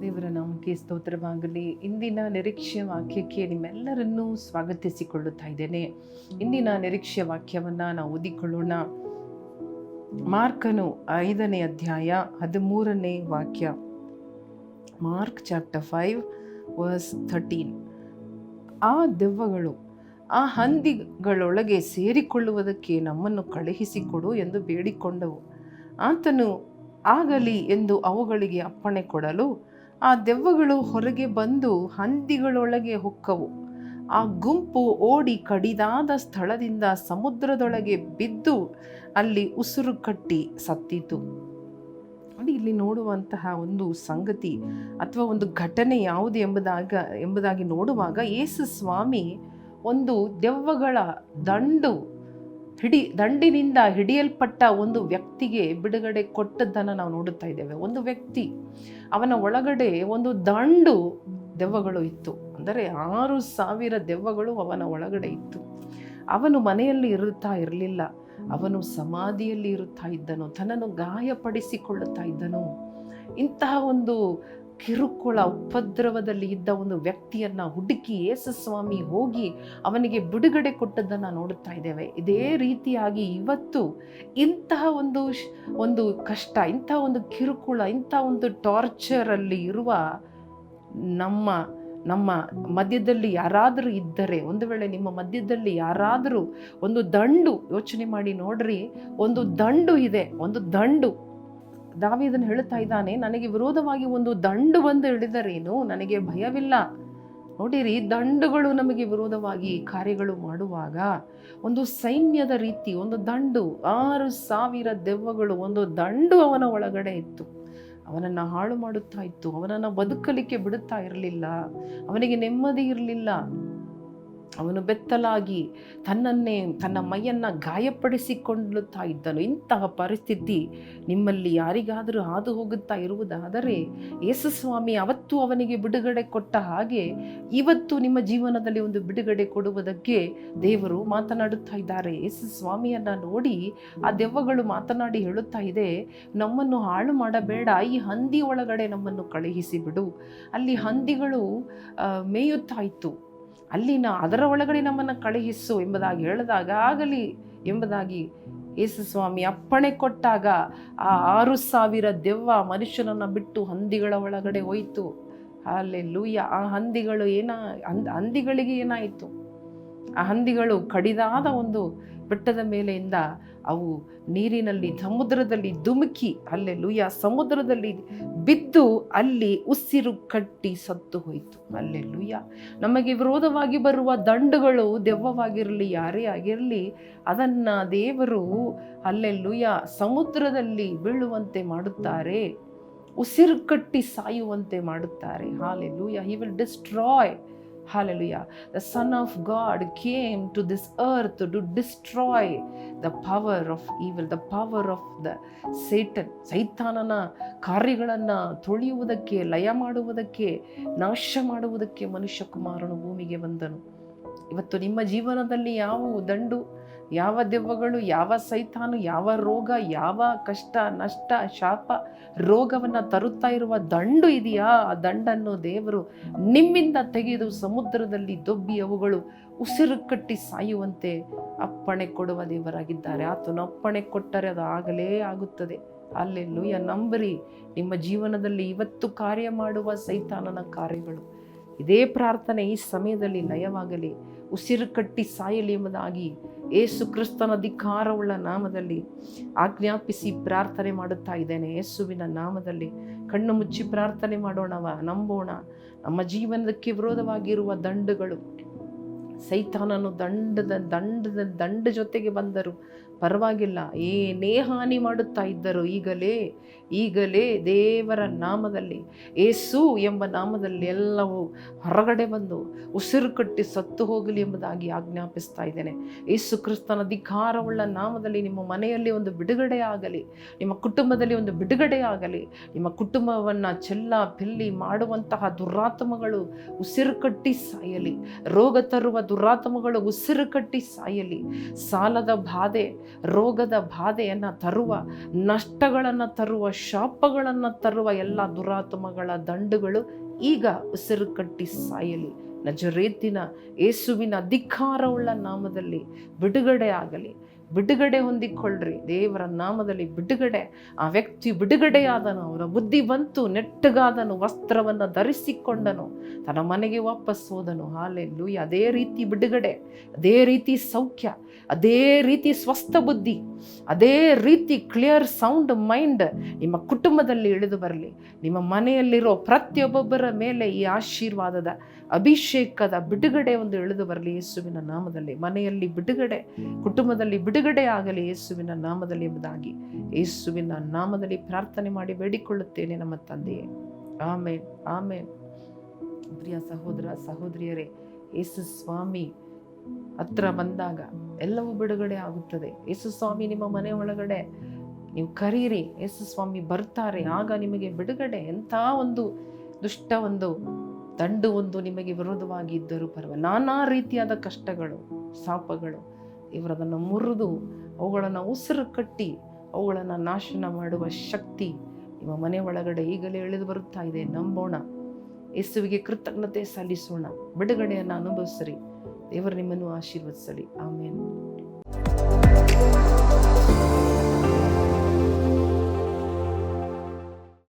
ದೇವರ ನಾಮಕ್ಕೆ ಸ್ತೋತ್ರವಾಗಲಿ. ಇಂದಿನ ನಿರೀಕ್ಷೆ ವಾಕ್ಯಕ್ಕೆ ನಿಮ್ಮೆಲ್ಲರನ್ನೂ ಸ್ವಾಗತಿಸಿಕೊಳ್ಳುತ್ತಾ ಇದ್ದೇನೆ. ಇಂದಿನ ನಿರೀಕ್ಷೆ ವಾಕ್ಯವನ್ನು ನಾವು ಓದಿಕೊಳ್ಳೋಣ. ಮಾರ್ಕನು ಐದನೇ ಅಧ್ಯಾಯ ಹದಿಮೂರನೇ ವಾಕ್ಯ. Mark chapter five verse thirteen. ಆ ದೆವ್ವಗಳು ಆ ಹಂದಿಗಳೊಳಗೆ ಸೇರಿಕೊಳ್ಳುವುದಕ್ಕೆ ನಮ್ಮನ್ನು ಕಳುಹಿಸಿಕೊಡು ಎಂದು ಬೇಡಿಕೊಂಡವು. ಆತನು ಆಗಲಿ ಎಂದು ಅವುಗಳಿಗೆ ಅಪ್ಪಣೆ ಕೊಡಲು ಆ ದೆವ್ವಗಳು ಹೊರಗೆ ಬಂದು ಹಂದಿಗಳೊಳಗೆ ಹೊಕ್ಕವು. ಆ ಗುಂಪು ಓಡಿ ಕಡಿದಾದ ಸ್ಥಳದಿಂದ ಸಮುದ್ರದೊಳಗೆ ಬಿದ್ದು ಅಲ್ಲಿ ಉಸಿರು ಕಟ್ಟಿ ಸತ್ತಿತು. ಇಲ್ಲಿ ನೋಡುವಂತಹ ಒಂದು ಸಂಗತಿ ಅಥವಾ ಒಂದು ಘಟನೆ ಯಾವುದು ಎಂಬುದಾಗ, ಎಂಬುದಾಗಿ ನೋಡುವಾಗ ಯೇಸು ಸ್ವಾಮಿ ಒಂದು ದೆವ್ವಗಳ ದಂಡು ಹಿಡಿ ದಂಡಿನಿಂದ ಹಿಡಿಯಲ್ಪಟ್ಟ ಒಂದು ವ್ಯಕ್ತಿಗೆ ಬಿಡುಗಡೆ ಕೊಟ್ಟದ್ದನ್ನು ನಾವು ನೋಡುತ್ತಾ ಇದ್ದೇವೆ. ಒಂದು ವ್ಯಕ್ತಿ ಅವನ ಒಳಗಡೆ ಒಂದು ದಂಡು ದೆವ್ವಗಳು ಇತ್ತು. ಅಂದರೆ ಆರು ಸಾವಿರ ದೆವ್ವಗಳು ಅವನ ಒಳಗಡೆ ಇತ್ತು. ಅವನು ಮನೆಯಲ್ಲಿ ಇರುತ್ತಾ ಇರಲಿಲ್ಲ. ಅವನು ಸಮಾಧಿಯಲ್ಲಿ ಇರುತ್ತಾ ಇದ್ದನು. ತನ್ನನ್ನು ಗಾಯಪಡಿಸಿಕೊಳ್ಳುತ್ತಾ ಇದ್ದನು. ಇಂತಹ ಒಂದು ಕಿರುಕುಳ ಉಪದ್ರವದಲ್ಲಿ ಇದ್ದ ಒಂದು ವ್ಯಕ್ತಿಯನ್ನ ಹುಡುಕಿ ಯೇಸುಸ್ವಾಮಿ ಹೋಗಿ ಅವನಿಗೆ ಬಿಡುಗಡೆ ಕೊಟ್ಟದ್ದನ್ನು ನೋಡುತ್ತಾ ಇದ್ದೇವೆ. ಇದೇ ರೀತಿಯಾಗಿ ಇವತ್ತು ಇಂತಹ ಒಂದು ಒಂದು ಕಷ್ಟ ಇಂತಹ ಒಂದು ಕಿರುಕುಳ, ಇಂಥ ಒಂದು ಟಾರ್ಚರಲ್ಲಿ ಇರುವ ನಮ್ಮ ನಮ್ಮ ಮಧ್ಯದಲ್ಲಿ ಯಾರಾದರೂ ಇದ್ದರೆ, ಒಂದು ವೇಳೆ ನಿಮ್ಮ ಮಧ್ಯದಲ್ಲಿ ಯಾರಾದರೂ ಒಂದು ದಂಡು ಯೋಚನೆ ಮಾಡಿ ನೋಡ್ರಿ, ಒಂದು ದಂಡು ಇದೆ, ಒಂದು ದಂಡು ದಾವಿದನ್ ಹೇಳುತ್ತಾ ಇದ್ದಾನೆ, ನನಗೆ ವಿರೋಧವಾಗಿ ಒಂದು ದಂಡು ಬಂದು ಹಿಡಿದರೇನು ನನಗೆ ಭಯವಿಲ್ಲ. ನೋಡಿರಿ, ದಂಡುಗಳು ನಮಗೆ ವಿರೋಧವಾಗಿ ಕಾರ್ಯಗಳು ಮಾಡುವಾಗ ಒಂದು ಸೈನ್ಯದ ರೀತಿ, ಒಂದು ದಂಡು, ಆರು ಸಾವಿರ ದೆವ್ವಗಳು, ಒಂದು ದಂಡು ಅವನ ಒಳಗಡೆ ಇತ್ತು. ಅವನನ್ನು ಹಾಳು ಮಾಡುತ್ತಾ ಇತ್ತು, ಅವನನ್ನು ಬದುಕಲಿಕ್ಕೆ ಬಿಡುತ್ತಾ ಇರಲಿಲ್ಲ, ಅವನಿಗೆ ನೆಮ್ಮದಿ ಇರಲಿಲ್ಲ. ಅವನು ಬೆತ್ತಲಾಗಿ ತನ್ನನ್ನೇ ತನ್ನ ಮೈಯನ್ನು ಗಾಯಪಡಿಸಿಕೊಳ್ಳುತ್ತಾ ಇದ್ದನು. ಇಂತಹ ಪರಿಸ್ಥಿತಿ ನಿಮ್ಮಲ್ಲಿ ಯಾರಿಗಾದರೂ ಹಾದು ಹೋಗುತ್ತಾ ಇರುವುದಾದರೆ ಯೇಸುಸ್ವಾಮಿ ಅವತ್ತು ಅವನಿಗೆ ಬಿಡುಗಡೆ ಕೊಟ್ಟ ಹಾಗೆ ಇವತ್ತು ನಿಮ್ಮ ಜೀವನದಲ್ಲಿ ಒಂದು ಬಿಡುಗಡೆ ಕೊಡುವುದಕ್ಕೆ ದೇವರು ಮಾತನಾಡುತ್ತಾ ಇದ್ದಾರೆ. ಯೇಸು ಸ್ವಾಮಿಯನ್ನ ನೋಡಿ ಆ ದೆವ್ವಗಳು ಮಾತನಾಡಿ ಹೇಳುತ್ತಾ ಇದೆ ನಮ್ಮನ್ನು ಹಾಳು ಮಾಡಬೇಡ ಈ ಹಂದಿ ಒಳಗಡೆ ನಮ್ಮನ್ನು ಕಳುಹಿಸಿ ಬಿಡು ಅಲ್ಲಿ ಹಂದಿಗಳು ಮೇಯುತ್ತಾ ಇತ್ತು. ಅಲ್ಲಿನ ಅದರ ಒಳಗಡೆ ನಮ್ಮನ್ನು ಕಳುಹಿಸು ಎಂಬುದಾಗಿ ಹೇಳಿದಾಗ ಆಗಲಿ ಎಂಬುದಾಗಿ ಯೇಸು ಸ್ವಾಮಿ ಅಪ್ಪಣೆ ಕೊಟ್ಟಾಗ ಆ ಆರು ಸಾವಿರ ದೆವ್ವ ಮನುಷ್ಯನನ್ನು ಬಿಟ್ಟು ಹಂದಿಗಳ ಒಳಗಡೆ ಹೋಯಿತು. ಅಲ್ಲೇ ಲೂಯ್ಯ ಆ ಹಂದಿಗಳು ಏನ ಹಂದ್ ಹಂದಿಗಳಿಗೆ ಏನಾಯಿತು? ಆ ಹಂದಿಗಳು ಕಡಿದಾದ ಒಂದು ಬೆಟ್ಟದ ಮೇಲೆಯಿಂದ ಅವು ನೀರಿನಲ್ಲಿ ಸಮುದ್ರದಲ್ಲಿ ಧುಮುಕಿ ಅಲ್ಲೇ ಲೂಯ ಸಮುದ್ರದಲ್ಲಿ ಬಿದ್ದು ಅಲ್ಲಿ ಉಸಿರು ಕಟ್ಟಿ ಸತ್ತು ಹೋಯಿತು. ಅಲ್ಲೇ ಲೂಯ ನಮಗೆ ವಿರೋಧವಾಗಿ ಬರುವ ದಂಡುಗಳು ದೆವ್ವವಾಗಿರಲಿ, ಯಾರೇ ಆಗಿರಲಿ, ಅದನ್ನು ದೇವರು ಅಲ್ಲೆಲ್ಲುಯ ಸಮುದ್ರದಲ್ಲಿ ಬೀಳುವಂತೆ ಮಾಡುತ್ತಾರೆ, ಉಸಿರು ಕಟ್ಟಿ ಸಾಯುವಂತೆ ಮಾಡುತ್ತಾರೆ. Hallelujah. He will destroy hallelujah the son of God came to this earth to destroy the power of evil the power of the Satan ಸೈತಾನನ ಕಾರ್ಯಗಳನ್ನು ತೊಳೆಯುವುದಕ್ಕೆ, ಲಯ ಮಾಡುವುದಕ್ಕೆ, ನಾಶ ಮಾಡುವುದಕ್ಕೆ ಮನುಷ್ಯ ಕುಮಾರನು ಭೂಮಿಗೆ ಬಂದನು. ಇವತ್ತು ನಿಮ್ಮ ಜೀವನದಲ್ಲಿ ಯಾವ ದಂಡು ಯಾವ ದೆವ್ವಗಳು, ಯಾವ ಸೈತಾನು, ಯಾವ ರೋಗ, ಯಾವ ಕಷ್ಟ, ನಷ್ಟ, ಶಾಪ ರೋಗವನ್ನು ತರುತ್ತಾ ಇರುವ ದಂಡು ಇದೆಯಾ? ಆ ದಂಡನ್ನು ದೇವರು ನಿಮ್ಮಿಂದ ತೆಗೆದು ಸಮುದ್ರದಲ್ಲಿ ದೊಬ್ಬಿ ಅವುಗಳು ಉಸಿರು ಕಟ್ಟಿ ಸಾಯುವಂತೆ ಅಪ್ಪಣೆ ಕೊಡುವ ದೇವರಾಗಿದ್ದಾರೆ. ಆತನು ಅಪ್ಪಣೆ ಕೊಟ್ಟರೆ ಅದು ಆಗಲೇ ಆಗುತ್ತದೆ. ಅಲ್ಲೆಲ್ಲೂಯ ನಂಬರಿ, ನಿಮ್ಮ ಜೀವನದಲ್ಲಿ ಇವತ್ತು ಕಾರ್ಯ ಮಾಡುವ ಸೈತಾನನ ಕಾರ್ಯಗಳು. ಇದೇ ಪ್ರಾರ್ಥನೆ ಈ ಸಮಯದಲ್ಲಿ ಲಯವಾಗಲಿ, ಉಸಿರು ಕಟ್ಟಿ ಸಾಯಲಿ ಎಂಬುದಾಗಿ ಏಸು ಕ್ರಿಸ್ತನ ಅಧಿಕಾರವುಳ್ಳ ನಾಮದಲ್ಲಿ ಆಜ್ಞಾಪಿಸಿ ಪ್ರಾರ್ಥನೆ ಮಾಡುತ್ತಾ ಇದ್ದೇನೆ. ಯೇಸುವಿನ ನಾಮದಲ್ಲಿ ಕಣ್ಣು ಮುಚ್ಚಿ ಪ್ರಾರ್ಥನೆ ಮಾಡೋಣವ, ನಂಬೋಣ. ನಮ್ಮ ಜೀವನಕ್ಕೆ ವಿರೋಧವಾಗಿರುವ ದಂಡುಗಳು, ಸೈತಾನನು ದಂಡದ ದಂಡದ, ದಂಡ ಜೊತೆಗೆ ಬಂದರು. ಪರವಾಗಿಲ್ಲ. ಏನೇ ಹಾನಿ ಮಾಡುತ್ತಾ ಇದ್ದರು ಈಗಲೇ ಈಗಲೇ ದೇವರ ನಾಮದಲ್ಲಿ ಏಸು ಎಂಬ ನಾಮದಲ್ಲಿ ಎಲ್ಲವೂ ಹೊರಗಡೆ ಬಂದು ಉಸಿರು ಕಟ್ಟಿ ಸತ್ತು ಹೋಗಲಿ ಎಂಬುದಾಗಿ ಆಜ್ಞಾಪಿಸ್ತಾ ಇದ್ದೇನೆ. ಏಸು ಕ್ರಿಸ್ತನ ಅಧಿಕಾರವುಳ್ಳ ನಾಮದಲ್ಲಿ ನಿಮ್ಮ ಮನೆಯಲ್ಲಿ ಒಂದು ಬಿಡುಗಡೆ ಆಗಲಿ ನಿಮ್ಮ ಕುಟುಂಬದಲ್ಲಿ ಒಂದು ಬಿಡುಗಡೆ ಆಗಲಿ ನಿಮ್ಮ ಕುಟುಂಬವನ್ನು ಚೆಲ್ಲ ಪಿಲ್ಲಿ ಮಾಡುವಂತಹ ದುರಾತ್ಮಗಳು ಉಸಿರು ಕಟ್ಟಿ ಸಾಯಲಿ ರೋಗ ತರುವ ದುರಾತ್ಮಗಳು ಉಸಿರು ಕಟ್ಟಿ ಸಾಯಲಿ ಸಾಲದ ಬಾಧೆ ರೋಗದ ಬಾಧೆಯನ್ನು ತರುವ, ನಷ್ಟಗಳನ್ನು ತರುವ, ಶಾಪಗಳನ್ನು ತರುವ ಎಲ್ಲ ದುರಾತ್ಮಗಳ ದಂಡುಗಳು ಈಗ ಉಸಿರು ಕಟ್ಟಿ ಸಾಯಲಿ. ನಜರೇತಿನ ಯೇಸುವಿನ ಅಧಿಕಾರವುಳ್ಳ ನಾಮದಲ್ಲಿ ಬಿಡುಗಡೆ ಆಗಲಿ. ಬಿಡುಗಡೆ ಹೊಂದಿಕೊಳ್ಳ್ರಿ. ದೇವರ ನಾಮದಲ್ಲಿ ಬಿಡುಗಡೆ. ಆ ವ್ಯಕ್ತಿ ಬಿಡುಗಡೆಯಾದನು. ಅವರ ಬುದ್ಧಿ ಬಂತು. ನೆಟ್ಟಗಾದನು. ವಸ್ತ್ರವನ್ನು ಧರಿಸಿಕೊಂಡನು. ತನ್ನ ಮನೆಗೆ ವಾಪಸ್ ಹೋದನು. ಹಾಲೆಲ್ಲೂ ಅದೇ ರೀತಿ ಬಿಡುಗಡೆ. ಅದೇ ರೀತಿ ಸೌಖ್ಯ. ಅದೇ ರೀತಿ ಸ್ವಸ್ಥ ಬುದ್ಧಿ. ಅದೇ ರೀತಿ ಕ್ಲಿಯರ್ ಸೌಂಡ್ ಮೈಂಡ್ ನಿಮ್ಮ ಕುಟುಂಬದಲ್ಲಿ ಇಳಿದು ಬರಲಿ. ನಿಮ್ಮ ಮನೆಯಲ್ಲಿರೋ ಪ್ರತಿಯೊಬ್ಬೊಬ್ಬರ ಮೇಲೆ ಈ ಆಶೀರ್ವಾದದ, ಅಭಿಷೇಕದ ಬಿಡುಗಡೆ ಒಂದು ಇಳಿದು ಬರಲಿ. ಯೇಸುವಿನ ನಾಮದಲ್ಲಿ ಮನೆಯಲ್ಲಿ ಬಿಡುಗಡೆ, ಕುಟುಂಬದಲ್ಲಿ ಬಿಡುಗಡೆ ಆಗಲಿ ಯೇಸುವಿನ ನಾಮದಲ್ಲಿ ಎಂಬುದಾಗಿ. ಯೇಸುವಿನ ನಾಮದಲ್ಲಿ ಪ್ರಾರ್ಥನೆ ಮಾಡಿ ಬೇಡಿಕೊಳ್ಳುತ್ತೇನೆ ನಮ್ಮ ತಂದೆಯೇ. ಆಮೇನ್ ಆಮೇನ್. ಪ್ರಿಯ ಸಹೋದರ, ಸಹೋದರಿಯರೇ, ಯೇಸು ಸ್ವಾಮಿ ಹತ್ರ ಬಂದಾಗ ಎಲ್ಲವೂ ಬಿಡುಗಡೆ ಆಗುತ್ತದೆ. ಯೇಸು ಸ್ವಾಮಿ ನಿಮ್ಮ ಮನೆ ಒಳಗಡೆ ನೀವು ಕರೀರಿ. ಯೇಸು ಸ್ವಾಮಿ ಬರ್ತಾರೆ. ಆಗ ನಿಮಗೆ ಬಿಡುಗಡೆ ಎಂಥ ಒಂದು ದುಷ್ಟ ಒಂದು ದಂಡು ಒಂದು ನಿಮಗೆ ವಿರೋಧವಾಗಿ ಇದ್ದರೂ ಪರವಾಗಿಲ್ಲ. ನಾನಾ ರೀತಿಯಾದ ಕಷ್ಟಗಳು, ಶಾಪಗಳು ಇವರದನ್ನು ಮುರಿದು ಅವುಗಳನ್ನು ಉಸಿರು ಕಟ್ಟಿ ಅವುಗಳನ್ನು ನಾಶನ ಮಾಡುವ ಶಕ್ತಿ ನಿಮ್ಮ ಮನೆ ಒಳಗಡೆ ಈಗಲೇ ಇಳಿದು ಬರುತ್ತಾ ಇದೆ. ನಂಬೋಣ. ಯೇಸುವಿಗೆ ಕೃತಜ್ಞತೆ ಸಲ್ಲಿಸೋಣ. ಬಿಡುಗಡೆಯನ್ನು ಅನುಭವಿಸ್ರಿ. ದೇವರು ನಿಮ್ಮನ್ನು ಆಶೀರ್ವದಿಸಲಿ. ಆಮೇಲೆ